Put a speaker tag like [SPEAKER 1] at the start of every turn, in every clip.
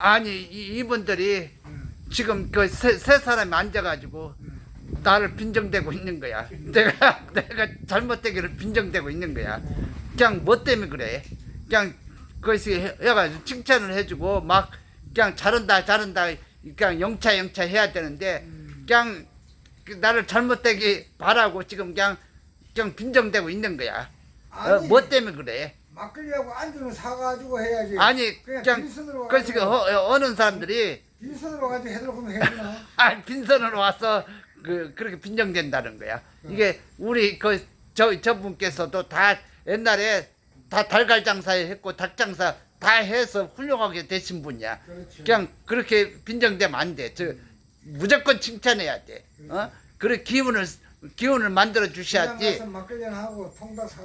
[SPEAKER 1] 아니 이, 분들이 지금 그 세 사람이 앉아가지고 나를 빈정대고 있는 거야. 내가 내가 잘못되기를 빈정대고 있는 거야. 그냥 뭐 때문에 그래? 그냥 해- 해가지고 칭찬을 해주고 막 그냥 잘한다 잘한다 그냥 영차 영차 해야 되는데 그냥 그 나를 잘못되기 바라고 지금 그냥 그냥 빈정대고 있는 거야. 어,
[SPEAKER 2] 아니,
[SPEAKER 1] 뭐 때문에 그래?
[SPEAKER 2] 막걸리하고 안주는 사가지고 해야지.
[SPEAKER 1] 아니
[SPEAKER 2] 그냥 빈손으로
[SPEAKER 1] 그래서 그
[SPEAKER 2] 와가지고,
[SPEAKER 1] 어, 어느 사람들이
[SPEAKER 2] 빈손으로 가지고 해들 거면 해주나.
[SPEAKER 1] 아 빈손으로 와서 그 그렇게 빈정된다는 거야. 이게 우리 그 저 저분께서도 다 옛날에 다 달걀 장사에 했고 닭 장사 다 해서 훌륭하게 되신 분이야.
[SPEAKER 2] 그렇죠.
[SPEAKER 1] 그냥 그렇게 빈정되면 안 돼. 저 무조건 칭찬해야 돼. 어? 그래 기운을 기운을 만들어 주셔야지.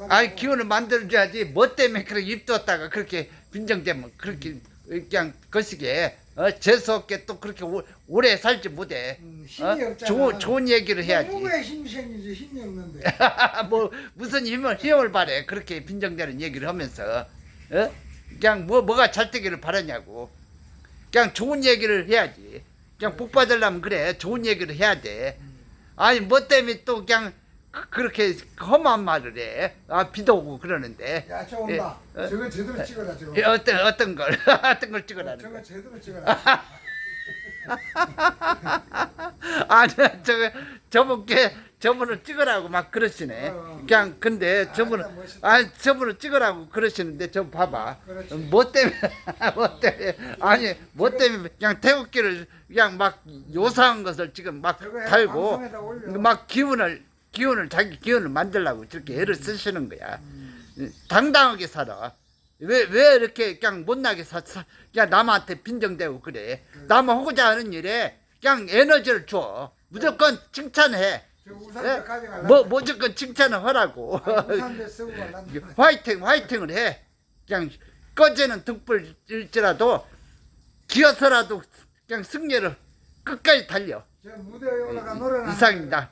[SPEAKER 1] 아이 기운을 만들어 줘야지. 뭐 때문에 그렇게 입뒀다가 그렇게 빈정되면 그렇게 그냥 거시게 어, 재수 없게 또 그렇게 오, 오래 살지 못해.
[SPEAKER 2] 음, 힘이
[SPEAKER 1] 어?
[SPEAKER 2] 없잖아.
[SPEAKER 1] 좋은 좋은 얘기를 해야지.
[SPEAKER 2] 누구에 힘이 생기지 힘이 없는데.
[SPEAKER 1] 뭐 무슨 힘을 힘을 바래 그렇게 빈정되는 얘기를 하면서 어? 그냥 뭐 뭐가 잘 되기를 바라냐고. 그냥 좋은 얘기를 해야지. 그냥 복 받으려면 그래 좋은 얘기를 해야 돼. 아니 뭐 때문에 또 그냥 그- 그렇게 험한 말을 해. 아 비도 오고 그러는데.
[SPEAKER 2] 야, 저 온다.
[SPEAKER 1] 예, 어?
[SPEAKER 2] 저거 제대로 찍어라, 저거.
[SPEAKER 1] 예, 어떤 어떤 걸 어떤 걸 찍어라는
[SPEAKER 2] 저거
[SPEAKER 1] 거야.
[SPEAKER 2] 제대로 찍어라.
[SPEAKER 1] 아니 저거 저분께 저분을 찍으라고 막 그러시네.
[SPEAKER 2] 어.
[SPEAKER 1] 그냥 근데 저분은
[SPEAKER 2] 아, 멋있다.
[SPEAKER 1] 아니 저분을 찍으라고 그러시는데 저 봐봐.
[SPEAKER 2] 그렇지.
[SPEAKER 1] 뭐 때문에 뭐 때문에 아니 뭐 때문에 그냥 태극기를 그냥 막 요상한 것을 지금 막
[SPEAKER 2] 저거
[SPEAKER 1] 달고
[SPEAKER 2] 방송에다 올려.
[SPEAKER 1] 막 기운을 기운을 자기 기운을 만들라고 저렇게 애를 쓰시는 거야. 당당하게 살아. 왜, 왜 이렇게 그냥 못나게 사, 사, 그냥 남한테 빈정대고 그래. 남은 하고자 하는 일에 그냥 에너지를 줘. 무조건 칭찬해. 예? 뭐, 무조건 칭찬을 하라고. 화이팅, 화이팅을 해. 그냥 꺼지는 등불일지라도 기어서라도 그냥 승리를 끝까지 달려. 이상입니다.